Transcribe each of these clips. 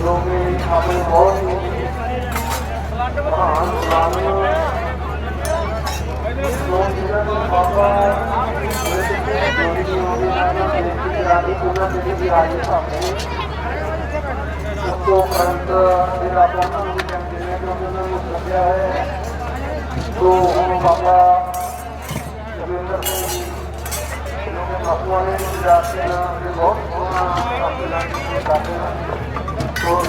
ਜੋ ਕਿ ਆਪਣੇ ਬਹੁਤ ਹੀ ਮਹਾਨ ਸਲਾਮੀ ਲੋਕ ਜਿਹਨਾਂ ਨੂੰ ਬਾਬਾ ਜੋੜੀ ਦੀ ਹੋਵੇ ਨਾਮ ਦੇ ਰਾਜੀ ਪੂਰਾ ਤੇ ਦੀ ਰਾਜੀ ਸਾਹਮਣੇ ਉਸ ਤੋਂ ਉਪਰੰਤ ਫਿਰ ਆਪਾਂ ਨੂੰ ਕਹਿੰਦੇ ਨੇ ਕਿ ਉਹਨਾਂ ਨੂੰ ਲੱਗਿਆ ਹੈ ਤੋਂ ਉਹ ਬਾਬਾ ਜੋਗਿੰਦਰ ਸਿੰਘ ਜੀ ਲੋਕਾਂ ਬਾਪੂ ਵਾਲੇ ਦੀ ਰਾਜੀ ਨਾਲ ਬਹੁਤ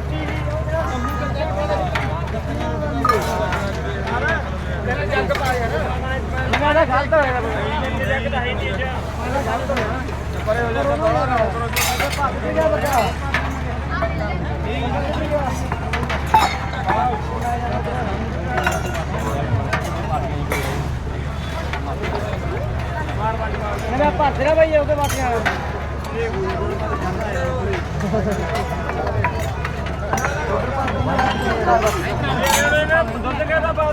ਪੀ ਮੈਂ ਭੱਜ ਰਿਹਾ ਭਾਈ ਉਹਦੇ ਬਾਟੀਆਂ ਦੁੱਧ Thank you.